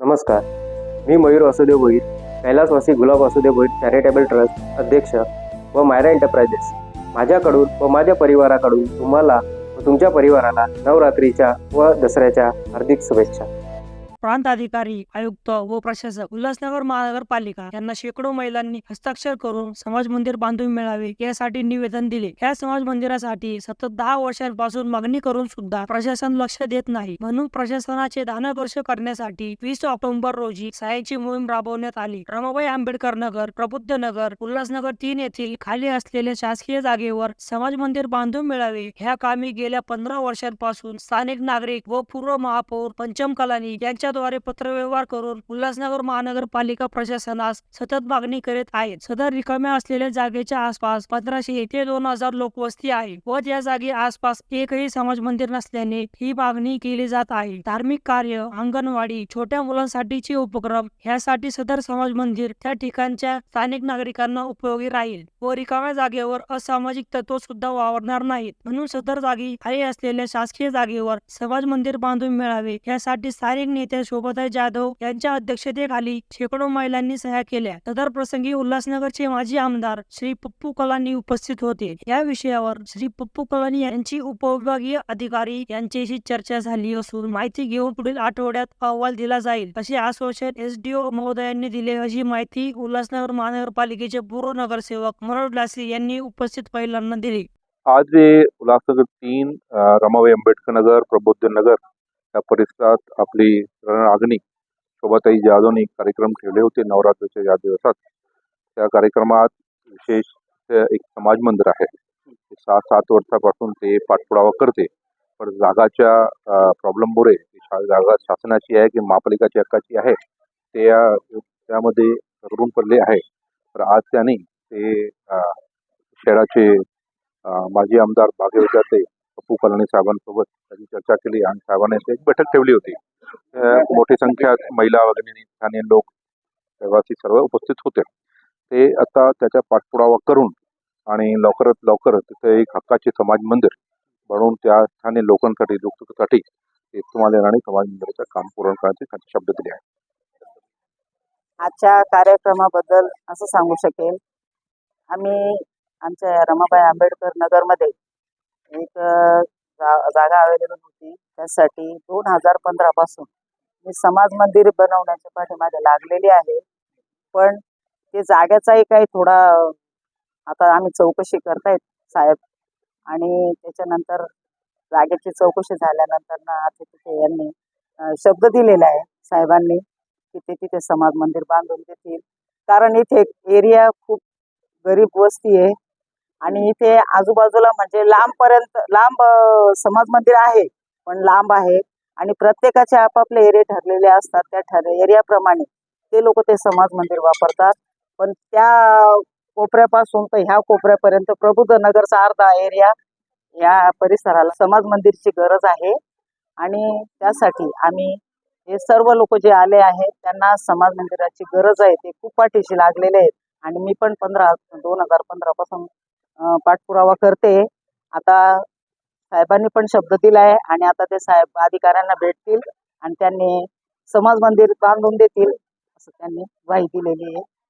नमस्कार. मी मयूर वासुदेव भोईर कैलासवासी Gulab Vasudev Bhoir charitable trust अध्यक्ष व मायरा एंटरप्राइजेस माझ्याकडून व माझ्या परिवाराकडून तुम्हाला व तुमच्या परिवाराला नवरात्रीच्या व दसऱ्याच्या हार्दिक शुभेच्छा. प्रांत अधिकारी आयुक्त व प्रशासक उल्हासनगर महानगरपालिका यांना शेकडो महिलांनी हस्ताक्षर करून समाज मंदिर बांधून मिळावे यासाठी निवेदन दिले. या समाज मंदिरासाठी सतत दहा वर्षांपासून मागणी करून सुद्धा प्रशासन लक्ष देत नाही. म्हणून प्रशासनाचे दानवर्ष करण्यासाठी वीस ऑक्टोबर रोजी सहाय्याची मोहीम राबवण्यात आली. रमाबाई आंबेडकर नगर प्रबुद्ध नगर उल्हासनगर तीन येथील खाली असलेल्या शासकीय जागेवर समाज मंदिर बांधून मिळावे. ह्या कामी गेल्या पंधरा वर्षांपासून स्थानिक नागरिक व पूर्व महापौर पंचम कलानी यांच्या यांच्याद्वारे पत्रव्यवहार करून उल्हासनगर महानगरपालिका प्रशासनास सतत मागणी करीत आहेत. सदर रिकाम्या असलेल्या जागेच्या आसपास पंधराशे ते दोन हजार लोकवस्ती आहे व त्या जागी आसपास एकही समाज मंदिर नसल्याने ही मागणी केली जात आहे. धार्मिक कार्य अंगणवाडी छोट्या मुलांसाठीचे उपक्रम ह्यासाठी सदर समाज मंदिर त्या ठिकाणच्या स्थानिक नागरिकांना उपयोगी राहील व रिकाम्या जागेवर असामाजिक तत्व सुद्धा वावरणार नाहीत. म्हणून सदर जागी खाली असलेल्या शासकीय जागेवर समाज मंदिर बांधून मिळावे यासाठी स्थानिक नेत्या शोभाताई जाधव यांच्या अध्यक्षतेखाली शेकडो महिलांनी सह्या केल्या. सदर प्रसंगी उल्हासनगरचे माजी आमदार श्री पप्पू कलानी उपस्थित होते. या विषयावर श्री पप्पू कलानी यांची उपविभागीय अधिकारी यांच्याशी चर्चा झाली असून माहिती घेऊन पुढील आठवड्यात अहवाल दिला जाईल. असे आश्वासन एसडीओ महोदयांनी दिले. अशी माहिती उल्हासनगर महानगरपालिकेचे पूर्व नगरसेवक मनोज लासी यांनी उपस्थित महिलांना दिली. आज उल्हासनगर तीन रमाबाई आंबेडकर नगर प्रबोधन नगर या परिसरात आपली रणरागणी शोभाताई जाधवनी कार्यक्रम ठेवले होते नवरात्रीच्या या दिवसात. त्या कार्यक्रमात विशेष एक समाज मंदिर आहे. सहा सात वर्षापासून ते पाठपुरावा करते. पण जागाच्या प्रॉब्लेममुळे शा- जागा शासनाची आहे की महापालिकाच्या हक्काची आहे ते त्यामध्ये रडून पडले आहे. तर आज त्यांनी ते शहराचे माजी आमदार भाग्यवत बापू पप्पू साहेबांसोबत त्यांनी चर्चा केली आणि साहेबांनी एक बैठक ठेवली होती. मोठी संख्यात महिला वगैरे स्थानीय लोक रहिवासी सर्व उपस्थित होते. ते आता त्याचा पाठपुरावा करून आणि लवकरात लवकर तिथे एक हक्काचे समाज मंदिर बनवून त्या स्थानिक लोकांसाठी लोकसाठी ते इस्तेमाल आणि समाज मंदिराचं काम पूर्ण करण्याचे त्यांचे शब्द दिले आहेत. आजच्या कार्यक्रमाबद्दल असं सांगू शकेल. आम्ही आमच्या या रमाबाई आंबेडकर नगरमध्ये एक जा- जागा अवेलेबल होती. त्यासाठी दोन हजार पंधरापासून मी समाज मंदिर बनवण्याच्या पाठीमागे लागलेली आहे. पण ते जाग्याचाही काही थोडा आता आम्ही चौकशी करतायत साहेब. आणि त्याच्यानंतर जागेची चौकशी झाल्यानंतर ना आता तिथे यांनी शब्द दिलेला आहे साहेबांनी की ते तिथे समाज मंदिर बांधून देतील. कारण इथे एरिया खूप गरीब वस्ती आहे. आणि इथे आजूबाजूला म्हणजे लांबपर्यंत लांब समाज मंदिर आहे पण लांब आहे. आणि प्रत्येकाचे आपापले एरिया ठरलेले असतात त्या ठर एरियाप्रमाणे ते लोक ते समाज मंदिर वापरतात. पण त्या कोपऱ्यापासून तर ह्या कोपऱ्यापर्यंत प्रबुद्ध नगरचा अर्धा एरिया या परिसराला समाज मंदिरची गरज आहे. आणि त्यासाठी आम्ही हे सर्व लोक जे आले आहेत त्यांना समाज मंदिराची गरज आहे ते खूप पाठीशी लागलेले आहेत. आणि मी पण पंधरा दोन हजार पंधरा पासून पाठपुरावा करते. आता साहेबांनी पण शब्द दिलाय आणि आता ते साहेब अधिकाऱ्यांना भेटतील आणि त्यांनी समाज मंदिर बांधून देतील असं त्यांनी ग्वाही दिलेली आहे.